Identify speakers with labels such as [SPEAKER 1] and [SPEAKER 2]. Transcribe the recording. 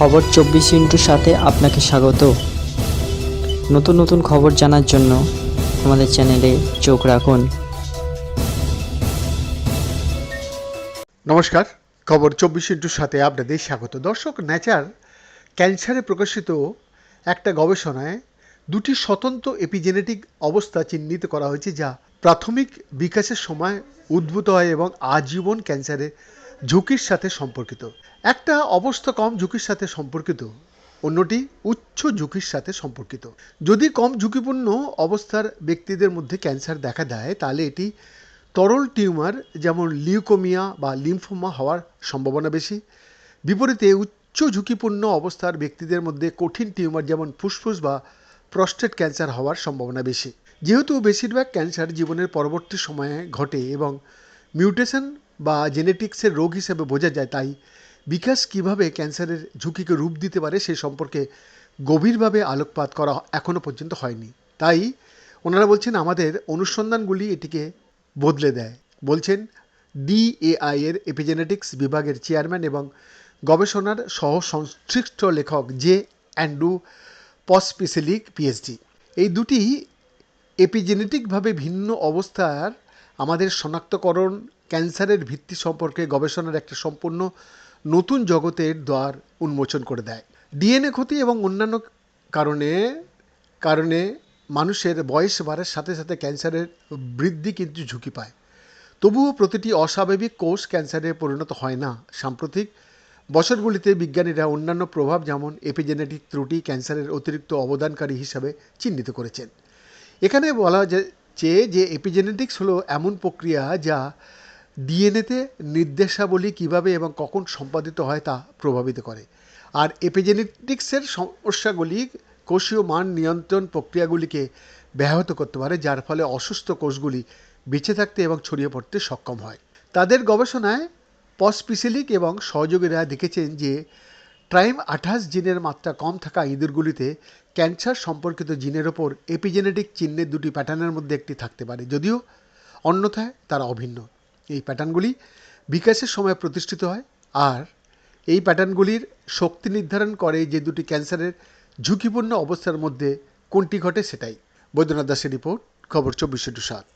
[SPEAKER 1] খবর চব্বিশ ইন্টুর সাথে আপনাকে স্বাগত। নতুন নতুন খবর জানার জন্য আমাদের চ্যানেলে চোখ রাখুন।
[SPEAKER 2] নমস্কার, খবর চব্বিশ ইন্টুর সাথে আপনাদের স্বাগত। দর্শক, ন্যাচার ক্যান্সারে প্রকাশিত একটা গবেষণায় দুটি স্বতন্ত্র এপিজেনেটিক অবস্থা চিহ্নিত করা হয়েছে, যা প্রাথমিক বিকাশের সময় উদ্ভূত হয় এবং আজীবন ক্যান্সারের ঝুঁকির সাথে সম্পর্কিত। একটা অবস্থা কম ঝুঁকির সাথে সম্পর্কিত, অন্যটি উচ্চ ঝুঁকির সাথে সম্পর্কিত। যদি কম ঝুঁকিপূর্ণ অবস্থার ব্যক্তিদের মধ্যে ক্যান্সার দেখা দেয়, তাহলে এটি তরল টিউমার, যেমন লিউকোমিয়া বা লিম্ফোমা হওয়ার সম্ভাবনা বেশি। বিপরীতে, উচ্চ ঝুঁকিপূর্ণ অবস্থার ব্যক্তিদের মধ্যে কঠিন টিউমার, যেমন ফুসফুস বা প্রস্টেট ক্যান্সার হওয়ার সম্ভাবনা বেশি। যেহেতু বেশিরভাগ ক্যান্সার জীবনের পরবর্তী সময়ে ঘটে এবং মিউটেশন বা জেনেটিক্সের রোগ হিসেবে বোঝা যায়, তাই বিকাশ কীভাবে ক্যান্সারের ঝুঁকিকে রূপ দিতে পারে সে সম্পর্কে গভীরভাবে আলোকপাত করা এখনও পর্যন্ত হয়নি। তাই ওনারা বলছেন, আমাদের অনুসন্ধানগুলি এটিকে বদলে দেয়। বলছেন, ডিএআই এর এপিজেনেটিক্স বিভাগের চেয়ারম্যান এবং গবেষণার সহ সংশ্লিষ্ট লেখক জে অ্যান্ড্রু পসপিসিলিক পিএইচডি এই দুটি এপিজেনেটিকভাবে ভিন্ন অবস্থার আমাদের শনাক্তকরণ, ক্যান্সারের ভিত্তি সম্পর্কে গবেষণার একটা সম্পূর্ণ নতুন জগতের দ্বার উন্মোচন করে দেয়। ডিএনএ ক্ষতি এবং অন্যান্য কারণে কারণে মানুষের বয়স বাড়ার সাথে সাথে ক্যান্সারের বৃদ্ধি কিন্তু ঝুঁকি পায়। তবুও প্রতিটি অস্বাভাবিক কোষ ক্যান্সারে পরিণত হয় না। সাম্প্রতিক বছরগুলিতে বিজ্ঞানীরা অন্যান্য প্রভাব যেমন এপিজেনেটিক ত্রুটি ক্যান্সারের অতিরিক্ত অবদানকারী হিসাবে চিহ্নিত করেছেন। এখানে বলা যাচ্ছে যে এপিজেনেটিক্স হলো এমন প্রক্রিয়া যা ডিএনএতে নির্দেশাবলী কীভাবে এবং কখন সম্পাদিত হয় তা প্রভাবিত করে। আর এপিজেনেটিক্সের সমস্যাগুলি কোষীয় মান নিয়ন্ত্রণ প্রক্রিয়াগুলিকে ব্যাহত করতে পারে, যার ফলে অসুস্থ কোষগুলি বেঁচে থাকতে এবং ছড়িয়ে পড়তে সক্ষম হয়। তাদের গবেষণায় পসপিসিলিক এবং সহযোগীরা দেখেছেন যে ট্রাইম আঠাশ জিনের মাত্রা কম থাকা ইঁদুরগুলিতে ক্যান্সার সম্পর্কিত জিনের ওপর এপিজেনেটিক চিহ্নের দুটি প্যাটার্নের মধ্যে একটি থাকতে পারে, যদিও অন্যথায় তারা অভিন্ন। এই প্যাটার্নগুলি বিকাশের সময় প্রতিষ্ঠিত হয় আর এই প্যাটার্নগুলির শক্তি নির্ধারণ করে যে দুটি ক্যান্সারের ঝুঁকিপূর্ণ অবস্থার মধ্যে কোনটি ঘটে সেটাই। বৈদ্যনাথ দাসের রিপোর্ট, খবর চব্বিশে টু সাত।